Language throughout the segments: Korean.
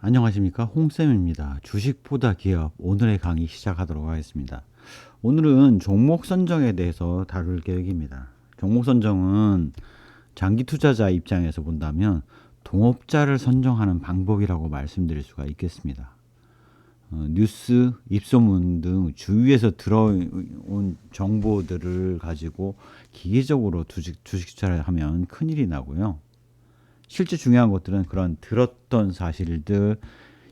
안녕하십니까 홍쌤입니다. 주식보다 기업 오늘의 강의 시작하도록 하겠습니다. 오늘은 종목 선정에 대해서 다룰 계획입니다. 종목 선정은 장기 투자자 입장에서 본다면 동업자를 선정하는 방법이라고 말씀드릴 수가 있겠습니다. 어, 뉴스, 입소문 등 주위에서 들어온 정보들을 가지고 기계적으로 주식, 주식 투자를 하면 큰일이 나고요. 실제 중요한 것들은 그런 들었던 사실들,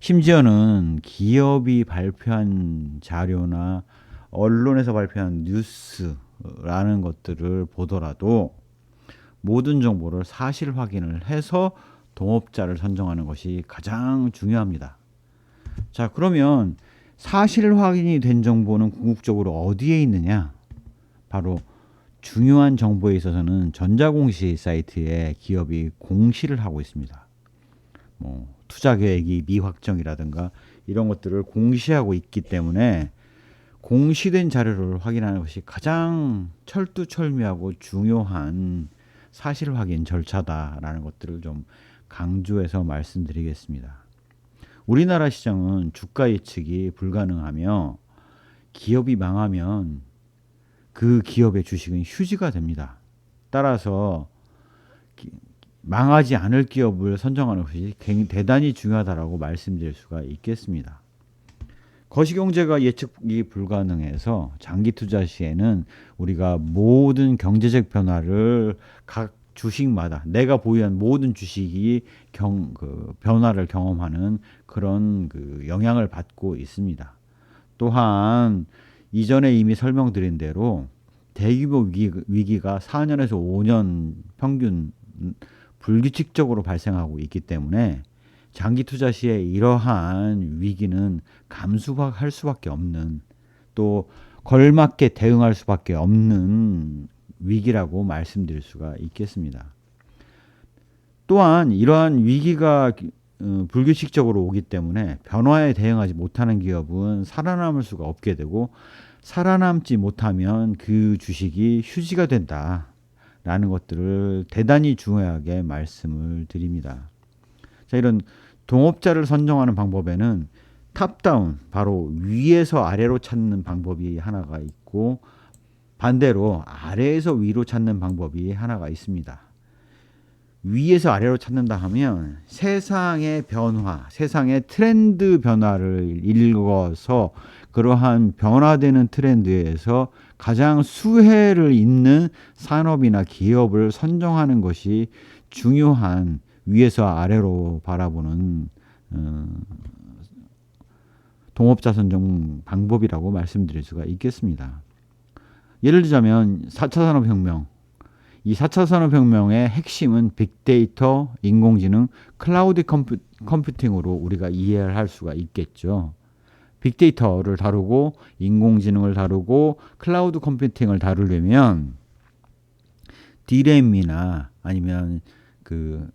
심지어는 기업이 발표한 자료나 언론에서 발표한 뉴스라는 것들을 보더라도 모든 정보를 사실 확인을 해서 동업자를 선정하는 것이 가장 중요합니다. 자, 그러면 사실 확인이 된 정보는 궁극적으로 어디에 있느냐? 바로 중요한 정보에 있어서는 전자공시 사이트에 기업이 공시를 하고 있습니다. 뭐 투자 계획이 미확정이라든가 이런 것들을 공시하고 있기 때문에 공시된 자료를 확인하는 것이 가장 철두철미하고 중요한 사실 확인 절차다라는 것들을 좀 강조해서 말씀드리겠습니다. 우리나라 시장은 주가 예측이 불가능하며 기업이 망하면 그 기업의 주식은 휴지가 됩니다. 따라서 기, 망하지 않을 기업을 선정하는 것이 대단히 중요하다라고 말씀드릴 수가 있겠습니다. 거시경제가 예측이 불가능해서 장기 투자 시에는 우리가 모든 경제적 변화를 각 주식마다 내가 보유한 모든 주식이 경, 그 변화를 경험하는 그런 그 영향을 받고 있습니다. 또한 이전에 이미 설명드린 대로 대규모 위기, 위기가 4년에서 5년 평균 불규칙적으로 발생하고 있기 때문에 장기 투자 시에 이러한 위기는 감수할 수밖에 없는 또 걸맞게 대응할 수밖에 없는 위기라고 말씀드릴 수가 있겠습니다. 또한 이러한 위기가 어, 불규칙적으로 오기 때문에 변화에 대응하지 못하는 기업은 살아남을 수가 없게 되고 살아남지 못하면 그 주식이 휴지가 된다라는 것들을 대단히 중요하게 말씀을 드립니다. 자, 이런 동업자를 선정하는 방법에는 탑다운 바로 위에서 아래로 찾는 방법이 하나가 있고 반대로 아래에서 위로 찾는 방법이 하나가 있습니다. 위에서 아래로 찾는다 하면 세상의 변화, 세상의 트렌드 변화를 읽어서 그러한 변화되는 트렌드에서 가장 수혜를 잇는 산업이나 기업을 선정하는 것이 중요한 위에서 아래로 바라보는 어, 동업자 선정 방법이라고 말씀드릴 수가 있겠습니다. 예를 들자면 4차 산업혁명 이 4차 산업혁명의 핵심은 빅데이터, 인공지능, 클라우드 컴퓨, 컴퓨팅으로 우리가 이해를 할 수가 있겠죠. 빅데이터를 다루고 인공지능을 다루고 클라우드 컴퓨팅을 다루려면 디램이나 아니면 그,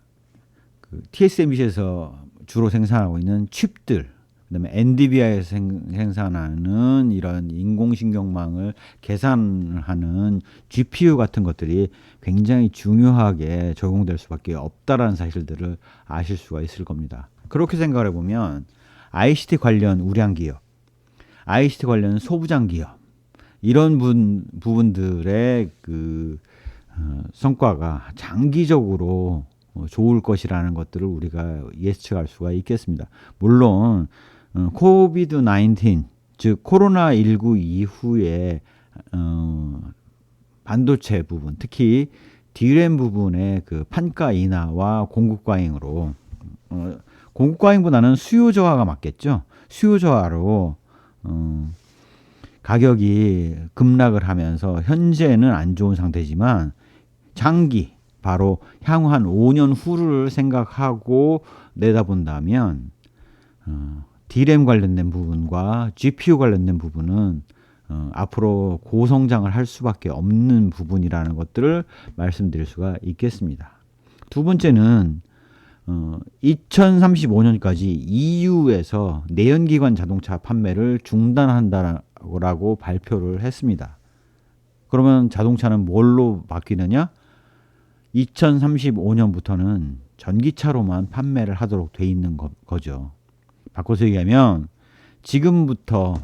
그 TSMC에서 주로 생산하고 있는 칩들 그다음에 엔디비아에서 생, 산하는 이런 인공신경망을 계산하는 GPU 같은 것들이 굉장히 중요하게 적용될 수밖에 없다라는 사실들을 아실 수가 있을 겁니다. 그렇게 생각을 해보면 ICT 관련 우량 기업, ICT 관련 소부장 기업 이런 분, 부분들의 그 어, 성과가 장기적으로 어, 좋을 것이라는 것들을 우리가 예측할 수가 있겠습니다. 물론 어, 코비드 19, 즉 코로나 19 이후에 어, 반도체 부분, 특히 디램 부분의 그 판가 인하와 공급 과잉으로 어, 공급 과잉보다는 수요 저하가 맞겠죠. 수요 저하로 어, 가격이 급락을 하면서 현재는 안 좋은 상태지만 장기 바로 향후 한 5년 후를 생각하고 내다본다면 어, D램 관련된 부분과 GPU 관련된 부분은 어, 앞으로 고성장을 할 수밖에 없는 부분이라는 것들을 말씀드릴 수가 있겠습니다. 두 번째는 어, 2035년까지 EU에서 내연기관 자동차 판매를 중단한다라고 발표를 했습니다. 그러면 자동차는 뭘로 바뀌느냐? 2035년부터는 전기차로만 판매를 하도록 돼 있는 거, 죠 바꿔서 얘기하면 지금부터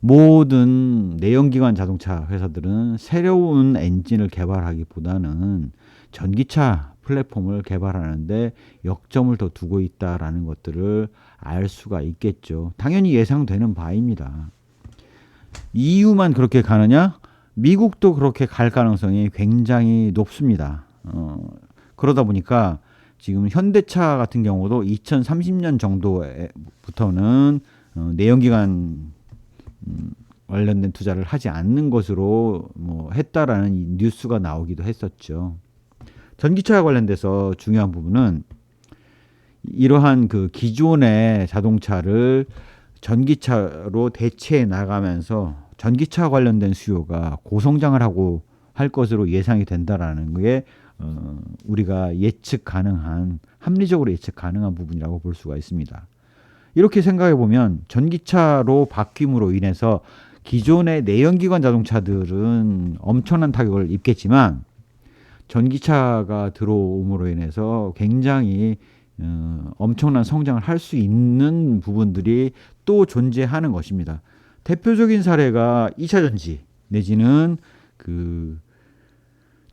모든 내연기관 자동차 회사들은 새로운 엔진을 개발하기보다는 전기차 플랫폼을 개발하는데 역점을 더 두고 있다라는 것들을 알 수가 있겠죠. 당연히 예상되는 바입니다. EU만 그렇게 가느냐? 미국도 그렇게 갈 가능성이 굉장히 높습니다. 어, 그러다 보니까 지금 현대차 같은 경우도 2030년 정도부터는 어, 내연기관 음, 관련된 투자를 하지 않는 것으로 뭐 했다라는 뉴스가 나오기도 했었죠. 전기차 관련돼서 중요한 부분은 이러한 그 기존의 자동차를 전기차로 대체해 나가면서 전기차 관련된 수요가 고성장을 하고 할 것으로 예상이 된다라는 게 어, 우리가 예측 가능한 합리적으로 예측 가능한 부분이라고 볼 수가 있습니다. 이렇게 생각해 보면 전기차로 바뀜으로 인해서 기존의 내연기관 자동차들은 엄청난 타격을 입겠지만 전기차가 들어옴으로 인해서 굉장히 어, 엄청난 성장을 할 수 있는 부분들이 또 존재하는 것입니다. 대표적인 사례가 2차 전지 내지는 그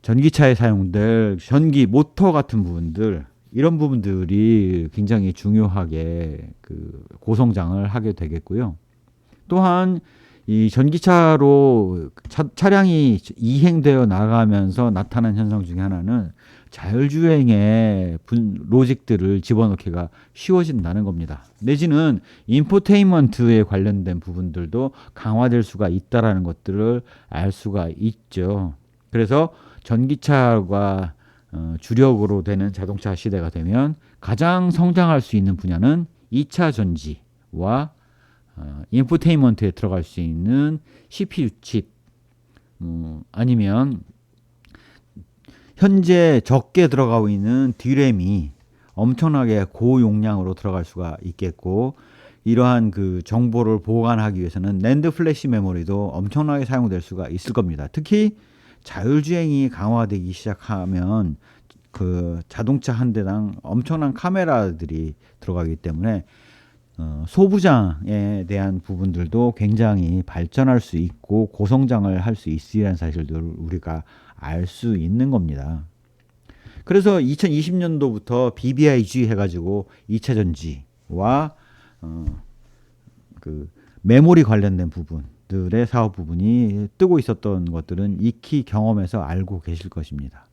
전기차에 사용될 전기 모터 같은 부분들 이런 부분들이 굉장히 중요하게 그 고성장을 하게 되겠고요. 또한 이 전기차로 차, 차량이 이행되어 나가면서 나타난 현상 중에 하나는 자율주행의 분, 로직들을 집어넣기가 쉬워진다는 겁니다. 내지는 인포테인먼트에 관련된 부분들도 강화될 수가 있다라는 것들을 알 수가 있죠. 그래서 전기차가 어, 주력으로 되는 자동차 시대가 되면 가장 성장할 수 있는 분야는 2차 전지와 어, 인포테인먼트에 들어갈 수 있는 CPU 칩 어, 아니면 현재 적게 들어가고 있는 디램이 엄청나게 고용량으로 들어갈 수가 있겠고 이러한 그 정보를 보관하기 위해서는 랜드 플래시 메모리도 엄청나게 사용될 수가 있을 겁니다. 특히 자율주행이 강화되기 시작하면 그 자동차 한 대당 엄청난 카메라들이 들어가기 때문에 어, 소부장에 대한 부분들도 굉장히 발전할 수 있고 고성장을 할 수 있으리라는 사실들 우리가 알 수 있는 겁니다. 그래서 2020년도부터 BBIG 해가지고 2차 전지와 어, 그 메모리 관련된 부분 들의 사업 부분이 뜨고 있었던 것들은 익히 경험해서 알고 계실 것입니다.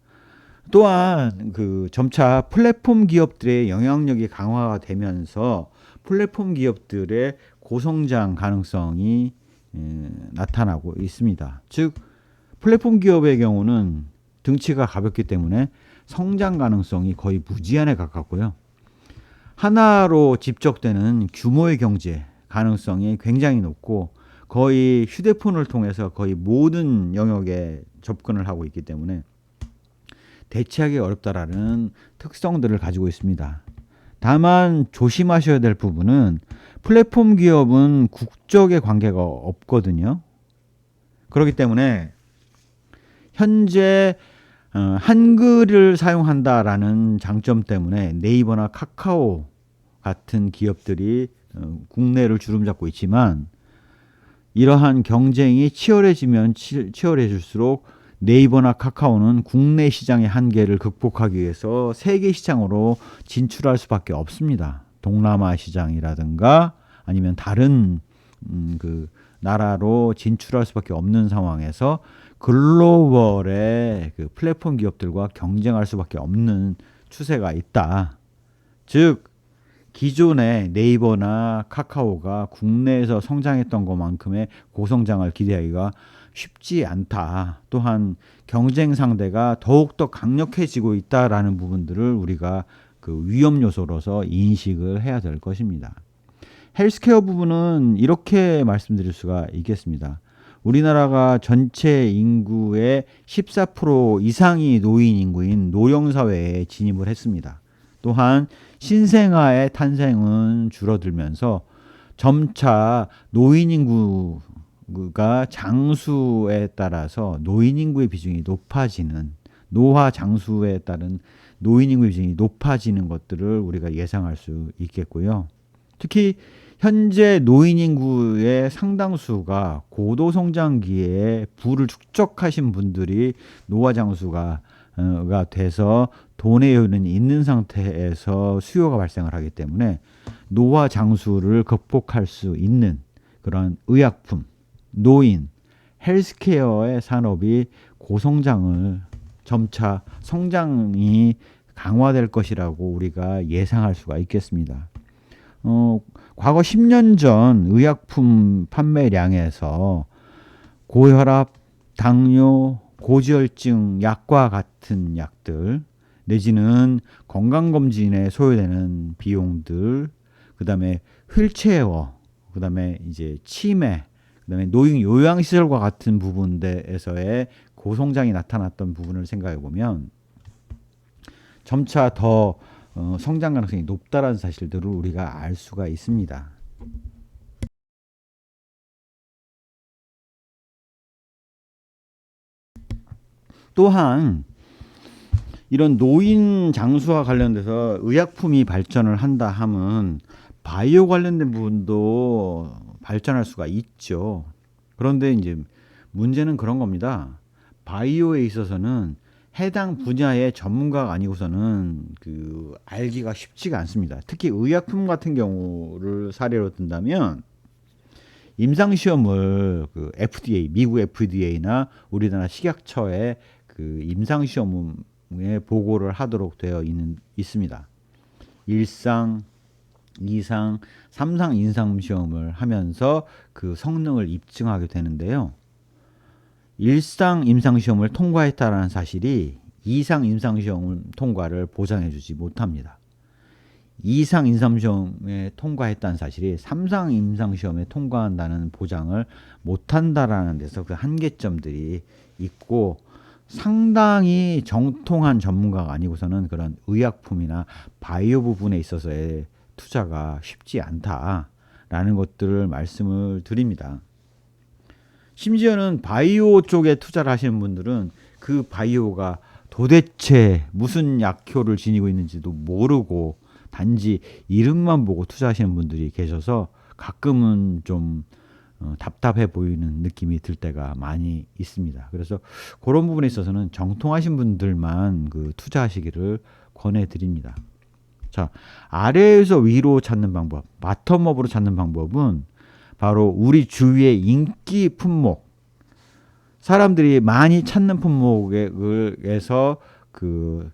또한 그 점차 플랫폼 기업들의 영향력이 강화가 되면서 플랫폼 기업들의 고성장 가능성이 에, 나타나고 있습니다. 즉 플랫폼 기업의 경우는 등치가 가볍기 때문에 성장 가능성이 거의 무제한에 가깝고요. 하나로 집적되는 규모의 경제 가능성이 굉장히 높고 거의 휴대폰을 통해서 거의 모든 영역에 접근을 하고 있기 때문에 대체하기 어렵다라는 특성들을 가지고 있습니다. 다만 조심하셔야 될 부분은 플랫폼 기업은 국적의 관계가 없거든요. 그렇기 때문에 현재 어, 한글을 사용한다라는 장점 때문에 네이버나 카카오 같은 기업들이 어, 국내를 주름잡고 있지만 이러한 경쟁이 치열해지면 치, 치열해질수록 네이버나 카카오는 국내 시장의 한계를 극복하기 위해서 세계 시장으로 진출할 수밖에 없습니다. 동남아 시장이라든가 아니면 다른 음, 그 나라로 진출할 수밖에 없는 상황에서 글로벌의 그 플랫폼 기업들과 경쟁할 수밖에 없는 추세가 있다. 즉 기존의 네이버나 카카오가 국내에서 성장했던 것만큼의 고성장을 기대하기가 쉽지 않다. 또한 경쟁 상대가 더욱더 강력해지고 있다라는 부분들을 우리가 그 위험 요소로서 인식을 해야 될 것입니다. 헬스케어 부분은 이렇게 말씀드릴 수가 있겠습니다. 우리나라가 전체 인구의 14% 이상이 노인 인구인 노령 사회에 진입을 했습니다. 또한 신생아의 탄생은 줄어들면서 점차 노인 인구 가 장수에 따라서 노인 인구의 비중이 높아지는 노화 장수에 따른 노인 인구의 비중이 높아지는 것들을 우리가 예상할 수 있겠고요. 특히 현재 노인 인구의 상당수가 고도 성장기에 부를 축적하신 분들이 노화 장수가 어, 가 돼서 돈의 여유는 있는 상태에서 수요가 발생을 하기 때문에 노화 장수를 극복할 수 있는 그런 의약품, 노인, 헬스케어의 산업이 고성장을 점차 성장이 강화될 것이라고 우리가 예상할 수가 있겠습니다. 어, 과거 10년 전 의약품 판매량에서 고혈압, 당뇨, 고지혈증 약과 같은 약들 내지는 건강검진에 소요되는 비용들 그다음에 휠체어 그다음에 이제 치매 그다음에 노인 요양시설과 같은 부분에서의 고성장이 나타났던 부분을 생각해 보면 점차 더 어, 성장 가능성이 높다라는 사실들을 우리가 알 수가 있습니다. 또한 이런 노인 장수와 관련돼서 의약품이 발전을 한다 함은 바이오 관련된 부분도 발전할 수가 있죠. 그런데 이제 문제는 그런 겁니다. 바이오에 있어서는 해당 분야의 전문가가 아니고서는 그 알기가 쉽지가 않습니다. 특히 의약품 같은 경우를 사례로 든다면 임상 시험을 그 FDA, 미국 FDA나 우리나라 식약처에 그 임상 시험에 보고를 하도록 되어 있는 있습니다. 1상, 2상, 3상 임상 시험을 하면서 그 성능을 입증하게 되는데요. 1상 임상 시험을 통과했다라는 사실이 2상 임상 시험 통과를 보장해 주지 못합니다. 2상 임상 시험에 통과했다는 사실이 3상 임상 시험에 통과한다는 보장을 못 한다라는 데서 그 한계점들이 있고 상당히 정통한 전문가가 아니고서는 그런 의약품이나 바이오 부분에 있어서의 투자가 쉽지 않다라는 것들을 말씀을 드립니다. 심지어는 바이오 쪽에 투자를 하시는 분들은 그 바이오가 도대체 무슨 약효를 지니고 있는지도 모르고 단지 이름만 보고 투자하시는 분들이 계셔서 가끔은 좀 어, 답답해 보이는 느낌이 들 때가 많이 있습니다. 그래서 그런 부분에 있어서는 정통하신 분들만 그 투자하시기를 권해드립니다. 자, 아래에서 위로 찾는 방법, 바텀업으로 찾는 방법은 바로 우리 주위의 인기 품목, 사람들이 많이 찾는 품목에서 그,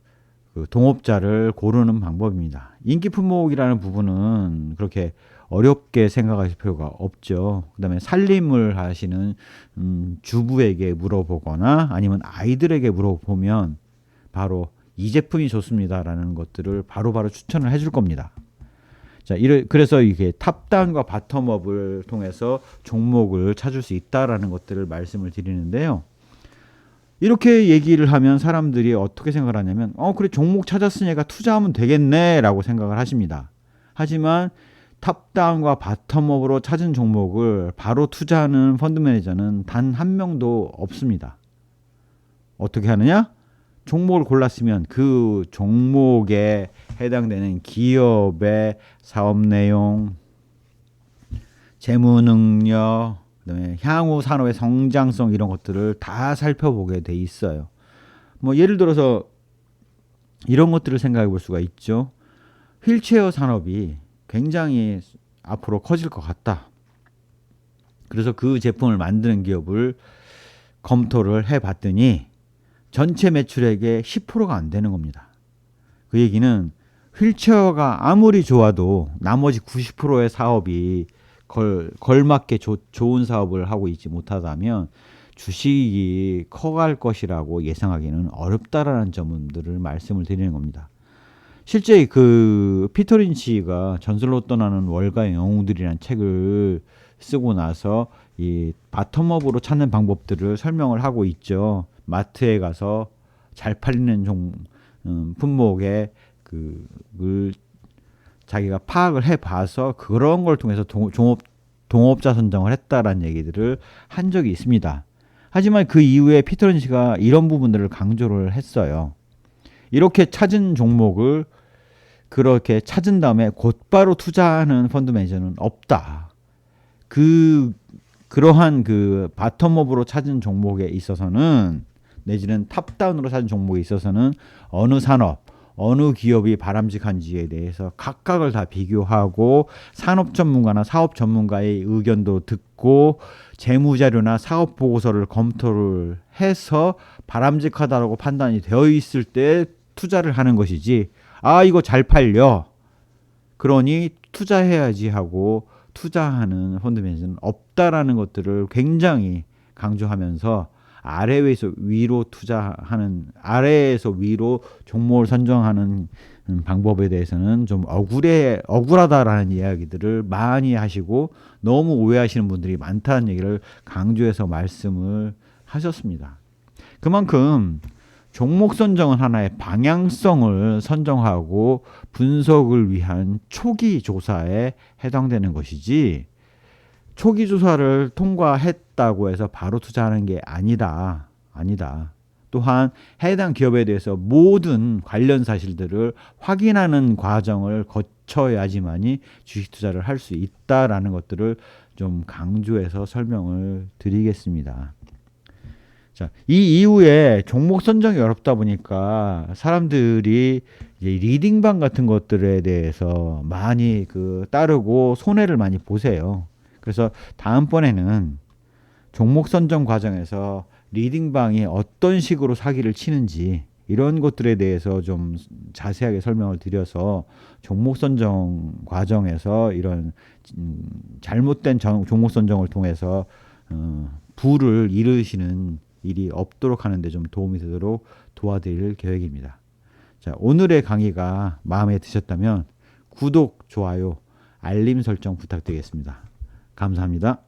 그 동업자를 고르는 방법입니다. 인기 품목이라는 부분은 그렇게 어렵게 생각하실 필요가 없죠. 그다음에 살림을 하시는 음, 주부에게 물어보거나 아니면 아이들에게 물어보면 바로 이 제품이 좋습니다라는 것들을 바로바로 바로 추천을 해줄 겁니다. 자, 이래, 그래서 이게 탑다운과 바텀업을 통해서 종목을 찾을 수 있다라는 것들을 말씀을 드리는데요. 이렇게 얘기를 하면 사람들이 어떻게 생각을 하냐면, 어, 그래, 종목 찾았으니까 투자하면 되겠네, 라고 생각을 하십니다. 하지만 탑다운과 바텀업으로 찾은 종목을 바로 투자하는 펀드 매니저는 단 한 명도 없습니다. 어떻게 하느냐? 종목을 골랐으면 그 종목에 해당되는 기업의 사업 내용, 재무 능력, 그다음에 향후 산업의 성장성 이런 것들을 다 살펴보게 돼 있어요. 뭐 예를 들어서 이런 것들을 생각해 볼 수가 있죠. 휠체어 산업이 굉장히 앞으로 커질 것 같다. 그래서 그 제품을 만드는 기업을 검토를 해 봤더니 전체 매출액의 10%가 안 되는 겁니다. 그 얘기는 휠체어가 아무리 좋아도 나머지 90%의 사업이 걸, 걸맞게 조, 좋은 사업을 하고 있지 못하다면 주식이 커갈 것이라고 예상하기는 어렵다라는 점들을 말씀을 드리는 겁니다. 실제 그 피터 린치가 전설로 떠나는 월가의 영웅들이라는 책을 쓰고 나서 이 바텀업으로 찾는 방법들을 설명을 하고 있죠. 마트에 가서 잘 팔리는 종 음, 품목에 그을 자기가 파악을 해 봐서 그런 걸 통해서 동, 종업 동업자 선정을 했다라는 얘기들을 한 적이 있습니다. 하지만 그 이후에 피터런 씨가 이런 부분들을 강조를 했어요. 이렇게 찾은 종목을 그렇게 찾은 다음에 곧바로 투자하는 펀드 매니저는 없다. 그 그러한 그 바텀업으로 찾은 종목에 있어서는 내지는 탑다운으로 찾은 종목에 있어서는 어느 산업, 어느 기업이 바람직한지에 대해서 각각을 다 비교하고 산업 전문가나 사업 전문가의 의견도 듣고 재무 자료나 사업 보고서를 검토를 해서 바람직하다라고 판단이 되어 있을 때 투자를 하는 것이지. 아, 이거 잘 팔려. 그러니 투자해야지 하고 투자하는 펀드 매니저는 없다라는 것들을 굉장히 강조하면서 아래에서 위로 투자하는 아래에서 위로 종목을 선정하는 음, 방법에 대해서는 좀 억울해 억울하다라는 이야기들을 많이 하시고 너무 오해하시는 분들이 많다는 얘기를 강조해서 말씀을 하셨습니다. 그만큼 종목 선정은 하나의 방향성을 선정하고 분석을 위한 초기 조사에 해당되는 것이지 초기 조사를 통과했다고 해서 바로 투자하는 게 아니다. 아니다. 또한 해당 기업에 대해서 모든 관련 사실들을 확인하는 과정을 거쳐야지만이 주식 투자를 할 수 있다라는 것들을 좀 강조해서 설명을 드리겠습니다. 자, 이 이후에 종목 선정이 어렵다 보니까 사람들이 리딩방 같은 것들에 대해서 많이 그 따르고 손해를 많이 보세요. 그래서 다음번에는 종목 선정 과정에서 리딩방이 어떤 식으로 사기를 치는지 이런 것들에 대해서 좀 자세하게 설명을 드려서 종목 선정 과정에서 이런 음, 잘못된 정- 종목 선정을 통해서 어, 부를 이루시는 일이 없도록 하는데 좀 도움이 되도록 도와드릴 계획입니다. 자, 오늘의 강의가 마음에 드셨다면 구독, 좋아요, 알림 설정 부탁드리겠습니다. 감사합니다.